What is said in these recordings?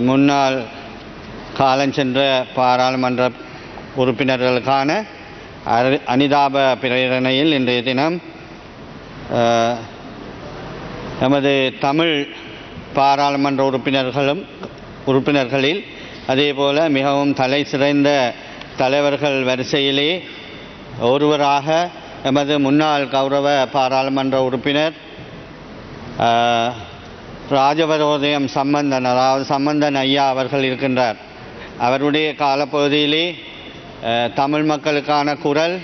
முன்னாள் காலஞ்சென்ற பாராளுமன்ற உறுப்பினர்களுக்கான அரு- அனிதாப பிரேரணையில் இன்றைய தினம் நமது தமிழ் பாராளுமன்ற உறுப்பினர்களும் உறுப்பினர்களில் அதேபோல மிகவும் தலை சிறந்த தலைவர்கள் வரிசையிலே ஒருவராக எமது முன்னாள் கௌரவ பாராளுமன்ற உறுப்பினர் ராஜபரோதயம் சம்பந்தன் அதாவது சம்பந்தன் ஐயா அவர்கள் இருக்கின்றார். அவருடைய காலப்பகுதியிலே தமிழ் மக்களுக்கான குரல்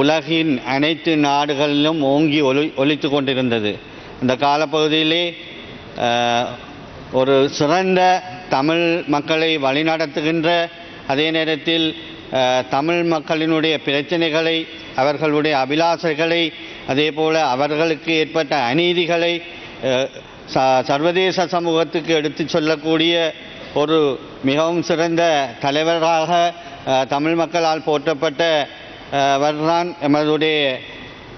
உலகின் அனைத்து நாடுகளிலும் ஓங்கி ஒலி ஒலித்து கொண்டிருந்தது. இந்த காலப்பகுதியிலே ஒரு சிறந்த தமிழ் மக்களை வழிநடத்துகின்ற அதே நேரத்தில் தமிழ் மக்களினுடைய பிரச்சனைகளை அவர்களுடைய அபிலாசைகளை அதே போல் அவர்களுக்கு ஏற்பட்ட அநீதிகளை சர்வதேச சமூகத்துக்கு எடுத்துச் சொல்லக்கூடிய ஒரு மிகவும் சிறந்த தலைவராக தமிழ் மக்களால் போற்றப்பட்ட வர்தான் எமதுடைய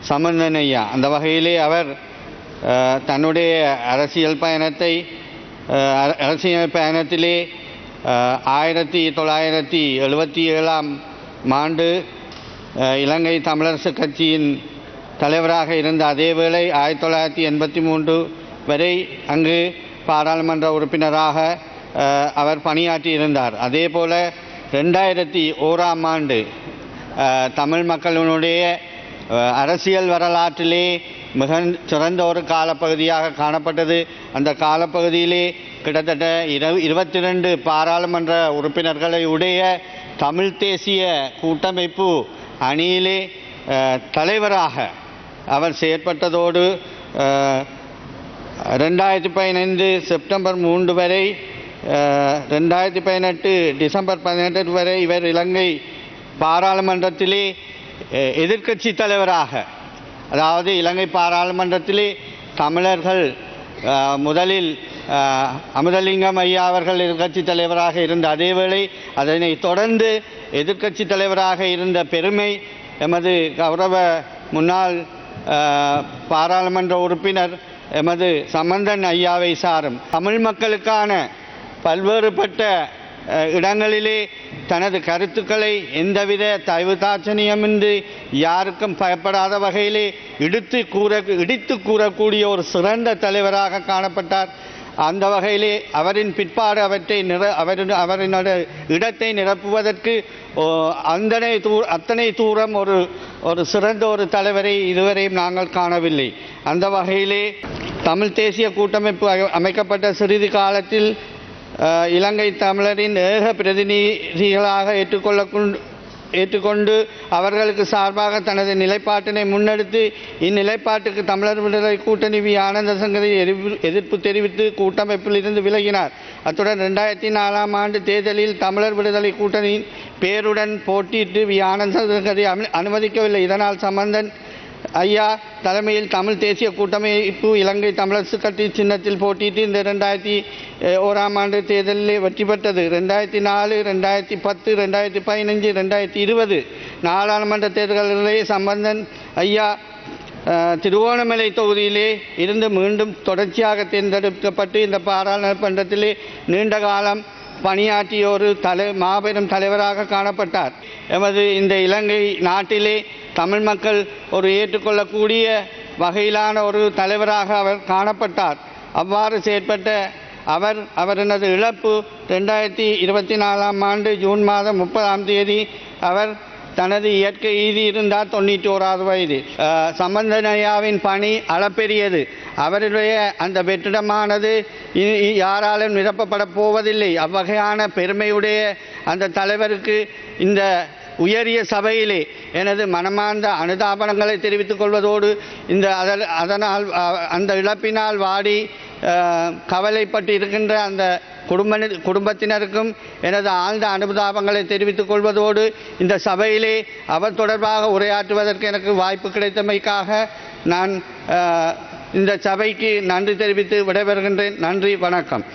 சம்பந்தன் ஐயா. அந்த வகையிலே அவர் தன்னுடைய அரசியல் பயணத்தை அர- அரசியல் பயணத்திலே ஆயிரத்தி தொள்ளாயிரத்தி எழுபத்தி ஏழாம் ஆண்டு இலங்கை தமிழரசு கட்சியின் தலைவராக இருந்த அதே வேளை ஆயிரத்தி தொள்ளாயிரத்தி எண்பத்தி மூன்று வரை அங்கு பாராளுமன்ற உறுப்பினராக அவர் பணியாற்றி இருந்தார். அதே போல ரெண்டாயிரத்தி ஓராம் ஆண்டு தமிழ் மக்களினுடைய அரசியல் வரலாற்றிலே மிக சிறந்த ஒரு காலப்பகுதியாக காணப்பட்டது. அந்த காலப்பகுதியிலே கிட்டத்தட்ட இரவு இருபத்தி ரெண்டு பாராளுமன்ற உறுப்பினர்களை உடைய தமிழ் தேசிய கூட்டமைப்பு அணியிலே தலைவராக அவர் செயற்பட்டதோடு ரெண்டாயிரத்தி பதினைந்து செப்டம்பர் மூன்று வரை ரெண்டாயிரத்தி பதினெட்டு டிசம்பர் பதினெட்டு வரை இவர் இலங்கை பாராளுமன்றத்திலே எதிர்க்கட்சி தலைவராக அதாவது இலங்கை பாராளுமன்றத்திலே தமிழர்கள் முதலில் அமுதலிங்கம் ஐயா அவர்கள் எதிர்க்கட்சி தலைவராக இருந்த அதேவேளை அதனைத் தொடர்ந்து எதிர்க்கட்சி தலைவராக இருந்த பெருமை எமது கௌரவ முன்னாள் பாராளுமன்ற உறுப்பினர் எமது சம்பந்தன் ஐயாவை சாரும். தமிழ் மக்களுக்கான பல்வேறுபட்ட இடங்களிலே தனது கருத்துக்களை எந்தவித தயவு தாட்சணியமின்றி யாருக்கும் பயப்படாத வகையிலே இடித்து கூற இடித்து கூறக்கூடிய ஒரு சிறந்த தலைவராக காணப்பட்டார். அந்த வகையிலே அவரின் பிற்பாடு அவற்றை நிற அவரின் அவரினோட இடத்தை நிரப்புவதற்கு அந்தனை தூ அத்தனை தூரம் ஒரு ஒரு சிறந்த ஒரு தலைவரை இதுவரையும் நாங்கள் காணவில்லை. அந்த வகையிலே தமிழ் தேசிய கூட்டமைப்பு அமைக்கப்பட்ட சிறிது காலத்தில் இலங்கை தமிழரின் ஏக பிரதிநிதிகளாக ஏற்றுக்கொள்ள ஏற்றுக்கொண்டு அவர்களுக்கு சார்பாக தனது நிலைப்பாட்டினை முன்னெடுத்து இந்நிலைப்பாட்டுக்கு தமிழர் விடுதலை கூட்டணி வி. ஆனந்த சங்கரி எதிர்ப்பு- எதிர்ப்பு தெரிவித்து கூட்டமைப்பில் இருந்து விலகினார். அத்துடன் ரெண்டாயிரத்தி நாலாம் ஆண்டு தேர்தலில் தமிழர் விடுதலை கூட்டணியின் பேருடன் போட்டியிட்டு வி ஆனந்த அனு- அனுமதிக்கவில்லை. இதனால் சம்பந்தன் ஐயா தலைமையில் தமிழ் தேசிய கூட்டமைப்பு இலங்கை தமிழரசு கட்சி சின்னத்தில் போட்டியிட்டு இந்த ரெண்டாயிரத்தி ஓராம் ஆண்டு தேர்தலில் வெற்றி பெற்றது. ரெண்டாயிரத்தி நாலு ரெண்டாயிரத்தி பத்து ரெண்டாயிரத்தி பதினஞ்சு ரெண்டாயிரத்தி இருபது நாடாளுமன்ற தேர்தல்களிலே சம்பந்தன் ஐயா திருவோணமலை தொகுதியிலே இருந்து மீண்டும் தொடர்ச்சியாக தேர்ந்தெடுக்கப்பட்டு இந்த பாராளுமன்றத்திலே நீண்ட காலம் பணியாற்றிய ஒரு தலை மாபெரும் தலைவராக காணப்பட்டார். எமது இந்த இலங்கை நாட்டிலே தமிழ் மக்கள் ஒரு ஏற்றுக்கொள்ளக்கூடிய வகையிலான ஒரு தலைவராக அவர் காணப்பட்டார். அவ்வாறு செயற்பட்ட அவர் அவரது இழப்பு ரெண்டாயிரத்தி இருபத்தி நாலாம் ஆண்டு ஜூன் மாதம் முப்பதாம் தேதி அவர் தனது இயற்கை ஈதி இருந்தால் தொண்ணூற்றி ஓராவது வயது சம்பந்தனையாவின் பணி அளப்பெரியது. அவருடைய அந்த வெற்றிடமானது இ- யாராலும் நிரப்பப்பட போவதில்லை. அவ்வகையான பெருமையுடைய அந்த தலைவருக்கு இந்த உயரிய சபையிலே எனது மனமார்ந்த அனுதாபனங்களை தெரிவித்துக் கொள்வதோடு இந்த அதனால் அந்த இழப்பினால் வாடி கவலைப்பட்டு இருக்கின்ற அந்த குடும்ப குடும்பத்தினருக்கும் எனது ஆழ்ந்த அனுதாபங்களை தெரிவித்துக் கொள்வதோடு இந்த சபையிலே அவர் தொடர்பாக உரையாற்றுவதற்கு எனக்கு வாய்ப்பு கிடைத்தமைக்காக நான் இந்த சபைக்கு நன்றி தெரிவித்து விடைபெறுகின்றேன். நன்றி வணக்கம்.